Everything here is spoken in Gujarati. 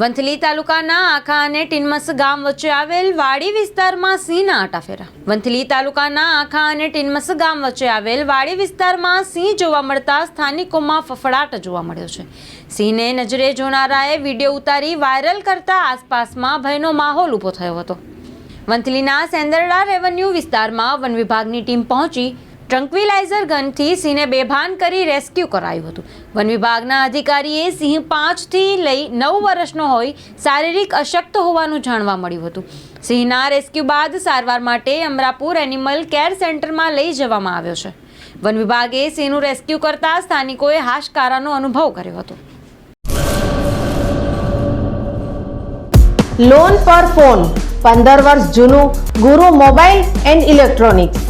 વંથલી તાલુકાના આખા અને ટીનમસ ગામ વચ્ચે આવેલ વાડી વિસ્તારમાં સિંહના આટાફેરા. વંથલી તાલુકાના આખા અને ટીનમસ ગામ વચ્ચે આવેલ વાડી વિસ્તારમાં સિંહ જોવા મળતા સ્થાનિકોમાં ફફડાટ જોવા મળ્યો છે. સિંહને નજરે જોનારાએ વીડિયો ઉતારી વાયરલ કરતા આસપાસમાં ભયનો માહોલ ઊભો થયો હતો. વંથલીના સેંદરડા રેવન્યુ વિસ્તારમાં વન વિભાગની ટીમ પહોંચી ટ્રંક્વિલાઇઝર ગનથી સિંહને બેભાન કરી રેસ્ક્યુ કરાયું હતું. વન વિભાગના અધિકારીએ સિંહ પાંચથી લઈ નવ વર્ષનો હોય, શારીરિક અશક્ત હોવાનું જાણવા મળ્યું હતું. સિંહના રેસ્ક્યુ બાદ સારવાર માટે અમરાપુર એનિમલ કેર સેન્ટરમાં લઈ જવામાં આવ્યો છે. વન વિભાગે સિંહનું રેસ્ક્યુ કરતા સ્થાનિકોએ હાશકારાનો અનુભવ કર્યો હતો. લોન પર ફોન પંદર વર્ષ જૂનું ગુરુ મોબાઈલ એન્ડ ઇલેક્ટ્રોનિક્સ.